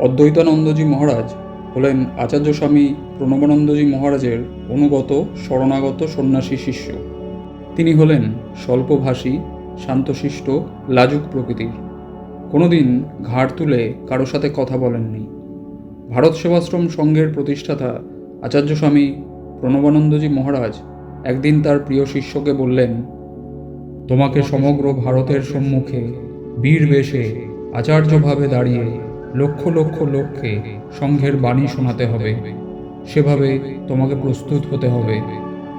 অদ্বৈতানন্দজি মহারাজ হলেন আচার্য স্বামী প্রণবানন্দজি মহারাজের অনুগত শরণাগত সন্ন্যাসী শিষ্য। তিনি হলেন স্বল্পভাষী, শান্তশিষ্ট, লাজুক প্রকৃতির। কোনোদিন ঘাড় তুলে কারও সাথে কথা বলেননি। ভারত সেবাশ্রম সংঘের প্রতিষ্ঠাতা আচার্য স্বামী প্রণবানন্দজি মহারাজ একদিন তার প্রিয় শিষ্যকে বললেন, তোমাকে সমগ্র ভারতের সম্মুখে বীর বেশে আচার্যভাবে দাঁড়িয়ে লক্ষ লক্ষ লোককে সংঘের বাণী শোনাতে হবে। সেভাবে তোমাকে প্রস্তুত হতে হবে।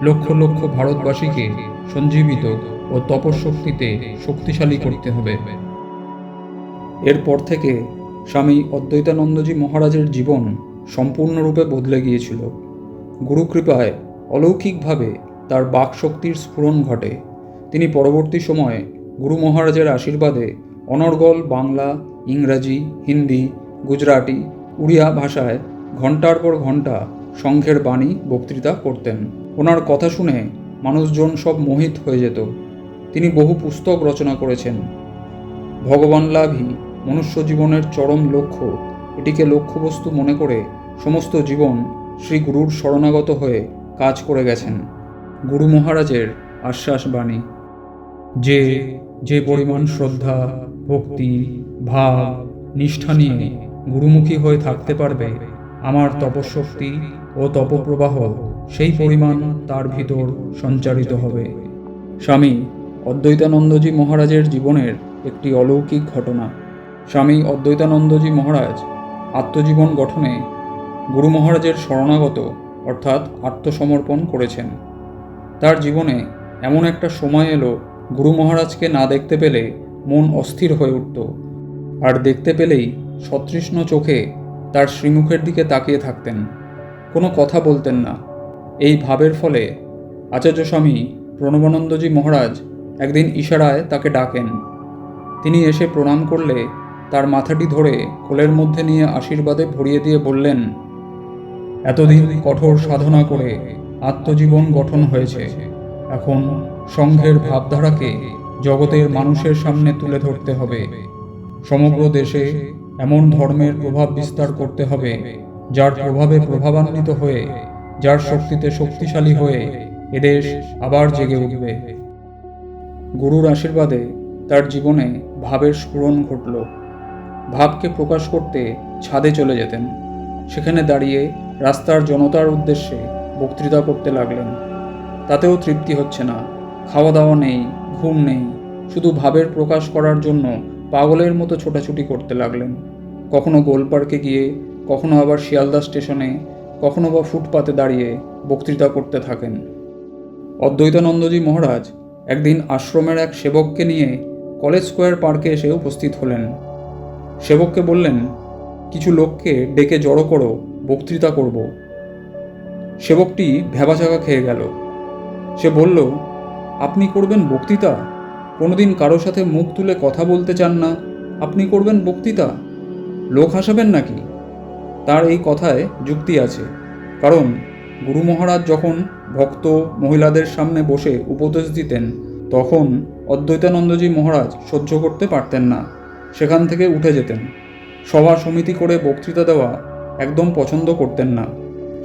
লক্ষ লক্ষ ভারতবাসীকে সঞ্জীবিত ও তপশক্তিতে শক্তিশালী করতে হবে। এরপর থেকে স্বামী অদ্বৈতানন্দজি মহারাজের জীবন সম্পূর্ণরূপে বদলে গিয়েছিল। গুরুকৃপায় অলৌকিকভাবে তার বাকশক্তির স্ফুরণ ঘটে। তিনি পরবর্তী সময়ে গুরু মহারাজের আশীর্বাদে অনর্গল বাংলা, ইংরাজি, হিন্দি, গুজরাটি, উড়িয়া ভাষায় ঘণ্টার পর ঘণ্টা সংঘের বাণী বক্তৃতা করতেন। ওনার কথা শুনে মানুষজন সব মোহিত হয়ে যেত। তিনি বহু পুস্তক রচনা করেছেন। ভগবান লাভই মনুষ্য জীবনের চরম লক্ষ্য, এটিকে লক্ষ্যবস্তু মনে করে সমস্ত জীবন শ্রী গুরুর শরণাগত হয়ে কাজ করে গেছেন। গুরু মহারাজের আশ্বাস বাণী। যে যে পরিমাণ শ্রদ্ধা, ভক্তি, ভাব, নিষ্ঠা নিয়ে গুরুমুখী হয়ে থাকতে পারবে, আমার তপশক্তি ও তপপ্রবাহ সেই পরিমাণ তার ভিতর সঞ্চারিত হবে। স্বামী, অদ্বৈতানন্দজি মহারাজের জীবনের একটি অলৌকিক ঘটনা। স্বামী অদ্বৈতানন্দজি মহারাজ আত্মজীবন গঠনে গুরু মহারাজের শরণাগত, অর্থাৎ আত্মসমর্পণ করেছেন। তার জীবনে এমন একটা সময় এলো গুরু মহারাজকে না দেখতে পেলে মন অস্থির হয়ে উঠত। আর দেখতে পেলেই সতৃষ্ণ চোখে তার শ্রীমুখের দিকে তাকিয়ে থাকতেন। কোনো কথা বলতেন না। এই ভাবের ফলে আচার্য স্বামী প্রণবানন্দজি মহারাজ একদিন ইশারায় তাকে ডাকেন। তিনি এসে প্রণাম করলে তার মাথাটি ধরে কোলের মধ্যে নিয়ে আশীর্বাদে ভরিয়ে দিয়ে বললেন, এতদিন কঠোর সাধনা করে আত্মজীবন গঠন হয়েছে। এখন সংঘের ভাবধারাকে জগতের মানুষের সামনে তুলে ধরতে হবে। সমগ্র দেশে এমন ধর্মের প্রভাব বিস্তার করতে হবে, যার প্রভাবে প্রভাবান্বিত হয়ে, যার শক্তিতে শক্তিশালী হয়ে এদেশ আবার জেগে উঠবে। গুরুর আশীর্বাদে তার জীবনে ভাবের স্ফুরণ ঘটল। ভাবকে প্রকাশ করতে ছাদে চলে যেতেন। সেখানে দাঁড়িয়ে রাস্তার জনতার উদ্দেশ্যে বক্তৃতা করতে লাগলেন। তাতেও তৃপ্তি হচ্ছে না। খাওয়া দাওয়া নেই, ঘুম নেই, শুধু ভাবের প্রকাশ করার জন্য পাগলের মতো ছোটাছুটি করতে লাগলেন। কখনো গোলপার্কে গিয়ে, কখনো আবার শিয়ালদা স্টেশনে, কখনো বা ফুটপাতে দাঁড়িয়ে বক্তৃতা করতে থাকেন। অদ্বৈতানন্দজি মহারাজ একদিন আশ্রমের এক সেবককে নিয়ে কলেজ স্কোয়ার পার্কে এসে উপস্থিত হলেন। সেবককে বললেন, কিছু লোককে ডেকে জড়ো করো, বক্তৃতা করব। সেবকটি ভ্যাবাচাকা খেয়ে গেল। সে বলল, আপনি করবেন বক্তৃতা। কোনোদিন কারও সাথে মুখ তুলে কথা বলতে চান না। আপনি করবেন বক্তৃতা। লোক হাসাবেন নাকি? তার এই কথায় যুক্তি আছে। কারণ গুরু মহারাজ যখন ভক্ত মহিলাদের সামনে বসে উপদেশ দিতেন, তখন অদ্বৈতানন্দজি মহারাজ সহ্য করতে পারতেন না। সেখান থেকে উঠে যেতেন। সভা সমিতি করে বক্তৃতা দেওয়া একদম পছন্দ করতেন না।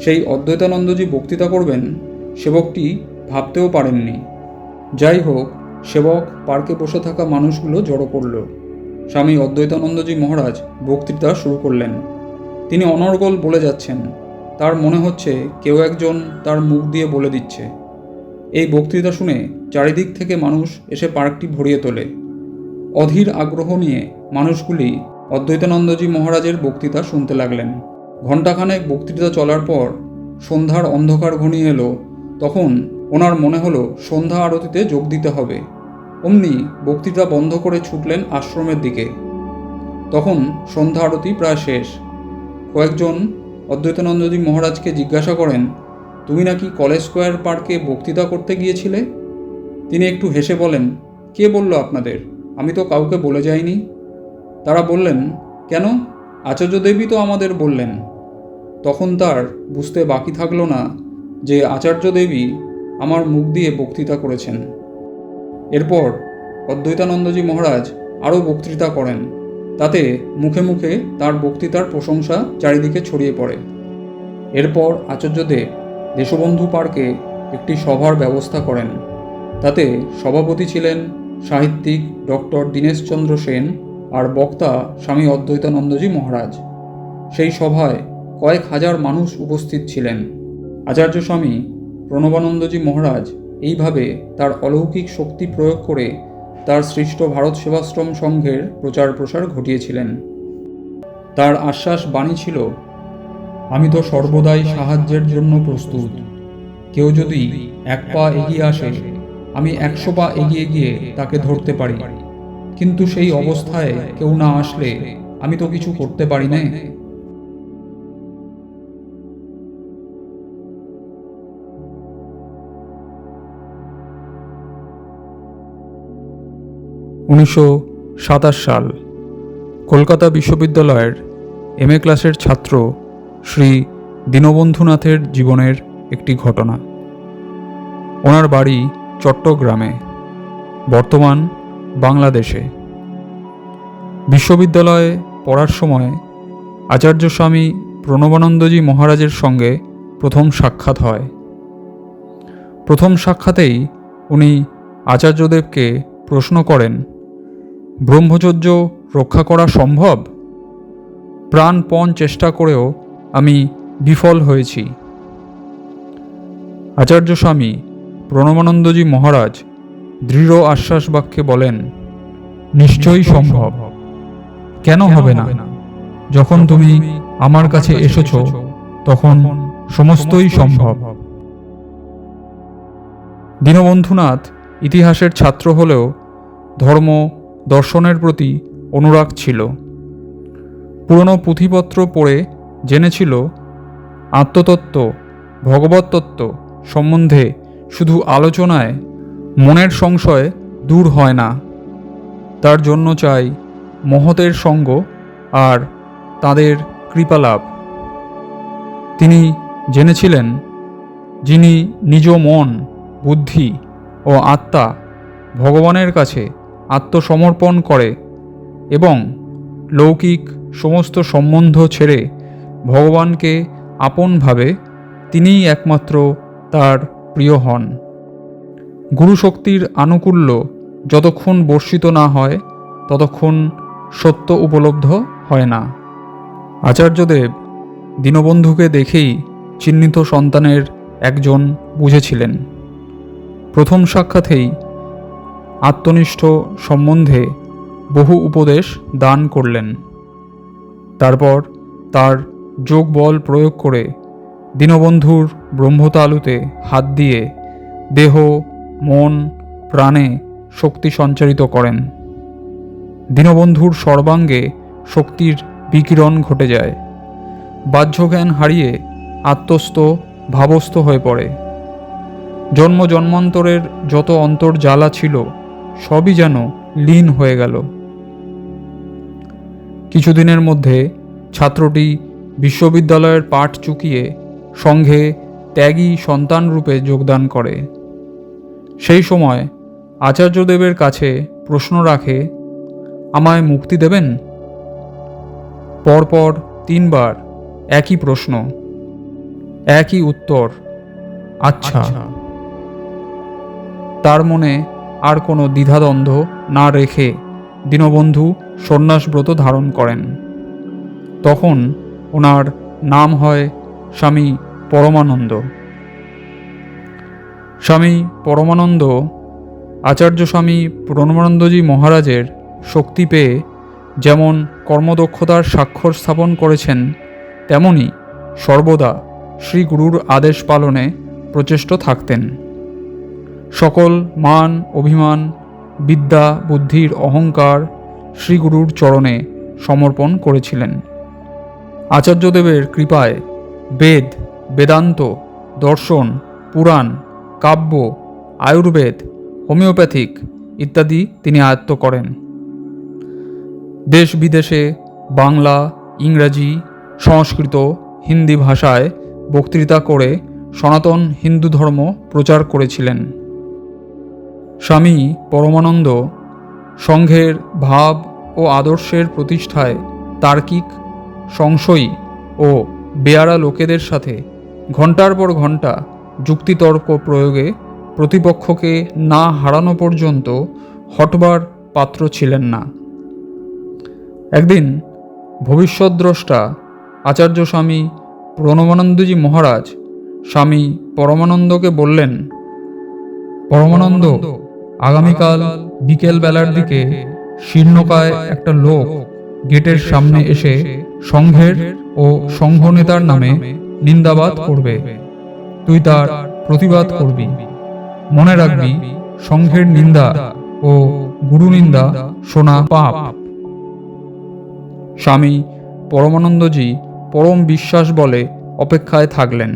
সেই অদ্বৈতানন্দজি বক্তৃতা করবেন, সেবকটি ভাবতেও পারেননি। যাই হোক, সেবক পার্কে বসে থাকা মানুষগুলো জড়ো করল। স্বামী অদ্বৈতানন্দজি মহারাজ বক্তৃতা শুরু করলেন। তিনি অনর্গল বলে যাচ্ছেন। তার মনে হচ্ছে কেউ একজন তার মুখ দিয়ে বলে দিচ্ছে। এই বক্তৃতা শুনে চারিদিক থেকে মানুষ এসে পার্কটি ভরিয়ে তোলে। অধীর আগ্রহ নিয়ে মানুষগুলি অদ্বৈতানন্দজি মহারাজের বক্তৃতা শুনতে লাগলেন। ঘণ্টাখানেক বক্তৃতা চলার পর সন্ধ্যার অন্ধকার ঘনিয়ে এলো। তখন ওনার মনে হলো সন্ধ্যা আরতিতে যোগ দিতে হবে। অমনি বক্তৃতা বন্ধ করে ছুটলেন আশ্রমের দিকে। তখন সন্ধ্যা আরতি প্রায় শেষ। কয়েকজন অদ্বৈতানন্দজি মহারাজকে জিজ্ঞাসা করেন, তুমি নাকি কলেজ স্কোয়ার পার্কে বক্তৃতা করতে গিয়েছিলে? তিনি একটু হেসে বলেন, কে বলল আপনাদের? আমি তো কাউকে বলে যাইনি। তারা বললেন, কেন? আচার্য দেবী তো আমাদের বললেন। তখন তার বুঝতে বাকি থাকল না যে আচার্য দেবী আমার মুখ দিয়ে বক্তৃতা করেছেন। এরপর অদ্বৈতানন্দজি মহারাজ আরও বক্তৃতা করেন, তাতে মুখে মুখে তার বক্তৃতার প্রশংসা চারিদিকে ছড়িয়ে পড়ে। এরপর আচার্যদেব দেশবন্ধু পার্কে একটি সভার ব্যবস্থা করেন, তাতে সভাপতি ছিলেন সাহিত্যিক ডক্টর দীনেশচন্দ্র সেন আর বক্তা স্বামী অদ্বৈতানন্দজি মহারাজ। সেই সভায় কয়েক হাজার মানুষ উপস্থিত ছিলেন। আচার্য স্বামী প্রণবানন্দজি মহারাজ এইভাবে তার অলৌকিক শক্তি প্রয়োগ করে তার সৃষ্ট ভারত সেবাশ্রম সংঘের প্রচার প্রসার ঘটিয়েছিলেন। তার আশ্বাস বাণী ছিল, আমি তো সর্বদাই সাহায্যের জন্য প্রস্তুত। কেউ যদি এক পা এগিয়ে আসে, আমি একশো পা এগিয়ে গিয়ে তাকে ধরতে পারি। কিন্তু সেই অবস্থায় কেউ না আসলে আমি তো কিছু করতে পারি না। উনিশশো সাতাশ সাল। কলকাতা বিশ্ববিদ্যালয়ের এম এ ক্লাসের ছাত্র শ্রী দীনবন্ধুনাথের জীবনের একটি ঘটনা। ওনার বাড়ি চট্টগ্রামে, বর্তমান বাংলাদেশে। বিশ্ববিদ্যালয়ে পড়ার সময় আচার্য স্বামী প্রণবানন্দজি মহারাজের সঙ্গে প্রথম সাক্ষাৎ হয়। প্রথম সাক্ষাতেই উনি আচার্যদেবকে প্রশ্ন করেন ব্রহ্মচর্য রক্ষা করা সম্ভব? প্রাণপণ চেষ্টা করেও আমি বিফল হয়েছি। আচার্য স্বামী প্রণবানন্দজি মহারাজ দৃঢ় আশ্বাস বাক্যে বলেন নিশ্চয়ই সম্ভব। কেন হবে না? যখন তুমি আমার কাছে এসেছ তখন সমস্তই সম্ভব। দীনবন্ধুনাথ ইতিহাসের ছাত্র হলেও ধর্ম দর্শনের প্রতি অনুরাগ ছিল। পুরনো পুঁথিপত্র পড়ে জেনেছিল, আত্মতত্ত্ব ভগবতত্ত্ব সম্বন্ধে শুধু আলোচনায় মনের সংশয় দূর হয় না। তার জন্য চাই মহতের সঙ্গ আর তাদের কৃপালাভ। তিনি জেনেছিলেন, যিনি নিজ মন, বুদ্ধি ও আত্মা ভগবানের কাছে আত্মসমর্পণ করে এবং লৌকিক সমস্ত সম্বন্ধ ছেড়ে ভগবানকে আপনভাবে তিনিই একমাত্র তার প্রিয় হন। গুরুশক্তির আনুকূল্য যতক্ষণ বর্ষিত না হয়, ততক্ষণ সত্য উপলব্ধ হয় না। আচার্যদেব দীনবন্ধুকে দেখেই চিহ্নিত সন্তানের একজন বুঝেছিলেন। প্রথম সাক্ষাতেই আত্মনিষ্ঠ সম্বন্ধে বহু উপদেশ দান করলেন। তারপর তার যোগ বল প্রয়োগ করে দীনবন্ধুর ব্রহ্মতালুতে হাত দিয়ে দেহ, মন, প্রাণে শক্তি সঞ্চারিত করেন। দীনবন্ধুর সর্বাঙ্গে শক্তির বিকিরণ ঘটে যায়। বাহ্যজ্ঞান হারিয়ে আত্মস্থ, ভাবস্থ হয়ে পড়ে। জন্ম জন্মান্তরের যত অন্তর্জ্বালা ছিল সবই যেন লীন হয়ে গেল। কিছুদিনের মধ্যে ছাত্রটি বিশ্ববিদ্যালয়ের পাঠ চুকিয়ে সংঘে ত্যাগী সন্তান রূপে যোগদান করে। সেই সময় আচার্যদেবের কাছে প্রশ্ন রাখে আমায় মুক্তি দেবেন? পরপর তিনবার একই প্রশ্ন একই উত্তর আচ্ছা। তার মনে আর কোনো দ্বিধাদ্বন্দ্ব না রেখে দীনবন্ধু সন্ন্যাসব্রত ধারণ করেন। তখন ওনার নাম হয় স্বামী পরমানন্দ। স্বামী পরমানন্দ আচার্য স্বামী প্রণবানন্দজি মহারাজের শক্তি পেয়ে যেমন কর্মদক্ষতার স্বাক্ষর স্থাপন করেছেন, তেমনি সর্বদা শ্রী গুরুর আদেশ পালনে প্রচেষ্ট থাকতেন। সকল মান, অভিমান, বিদ্যা, বুদ্ধির অহংকার শ্রীগুরুর চরণে সমর্পণ করেছিলেন। আচার্যদেবের কৃপায় বেদ, বেদান্ত, দর্শন, পুরাণ, কাব্য, আয়ুর্বেদ, হোমিওপ্যাথিক ইত্যাদি তিনি আয়ত্ত করেন। দেশ বিদেশে বাংলা, ইংরাজি, সংস্কৃত, হিন্দি ভাষায় বক্তৃতা করে সনাতন হিন্দু ধর্ম প্রচার করেছিলেন। স্বামী পরমানন্দ সংঘের ভাব ও আদর্শের প্রতিষ্ঠায় তার্কিক, সংশয়ী ও বেয়ারা লোকেদের সাথে ঘণ্টার পর ঘণ্টা যুক্তিতর্ক প্রয়োগে প্রতিপক্ষকে না হারানো পর্যন্ত হটবার পাত্র ছিলেন না। একদিন ভবিষ্যদ্দ্রষ্টা আচার্য স্বামী প্রণবানন্দজি মহারাজ স্বামী পরমানন্দকে বললেন, পরমানন্দ আগামীকাল বিকেল বেলার দিকে শীর্ণকায় একটা লোক গেটের সামনে এসে সংঘের ও সংঘ নেতার নামে নিন্দাবাদ করবে। তুই তার প্রতিবাদ করবি। মনে রাখবি, সংঘের নিন্দা ও গুরু নিন্দা শোনা পাপ। স্বামী পরমানন্দজি পরম বিশ্বাস বলে অপেক্ষায় থাকলেন।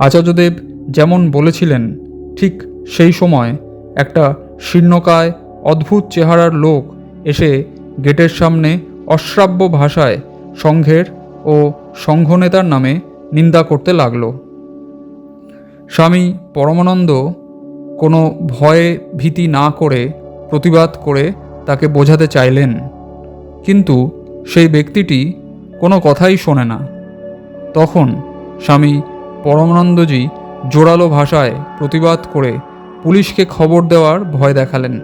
আচার্যদেব যেমন বলেছিলেন, ঠিক সেই সময় একটা শীর্ণকায়, অদ্ভুত চেহারার লোক এসে গেটের সামনে অশ্রাব্য ভাষায় সংঘের ও সংঘনেতার নামে নিন্দা করতে লাগল। স্বামী পরমানন্দ কোনো ভয়ে ভীতি না করে প্রতিবাদ করে তাকে বোঝাতে চাইলেন, কিন্তু সেই ব্যক্তিটি কোনো কথাই শোনে না। তখন স্বামী পরমানন্দজি জোরালো ভাষায় প্রতিবাদ করে পুলিশকে খবর দেওয়ার ভয় দেখালেন।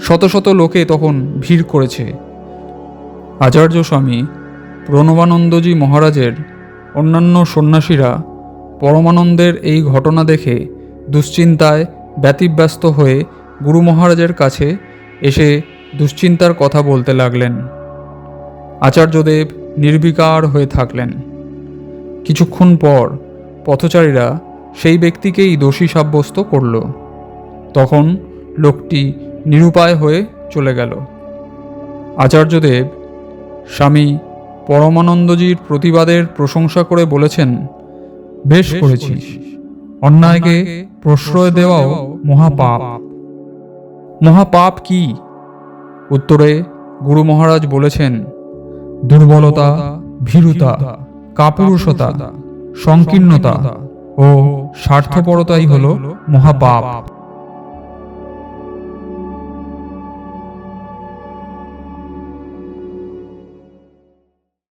শত শত লোকে তখন ভিড় করেছে। আচার্য স্বামী প্রণবানন্দজি মহারাজের অন্যান্য সন্ন্যাসীরা পরমানন্দের এই ঘটনা দেখে দুশ্চিন্তায় ব্যতিব্যস্ত হয়ে গুরু মহারাজের কাছে এসে দুশ্চিন্তার কথা বলতে লাগলেন। আচার্যদেব নির্বিকার হয়ে থাকলেন। কিছুক্ষণ পর পথচারীরা সেই ব্যক্তিকেই দোষী সাব্যস্ত করল। তখন লোকটি নিরুপায় হয়ে চলে গেল। আচার্যদেব স্বামী পরমানন্দজির প্রতিবাদের প্রশংসা করে বলেছেন বেশ করেছিস। অন্যায়কে প্রশ্রয় দেওয়াও মহাপাপ। মহাপাপ। কি? উত্তরে গুরু মহারাজ বলেছেন দুর্বলতা ভীরুতা কাপুরুষতা সংকীর্ণতা ও স্বার্থপরতাই হল মহাপাপ।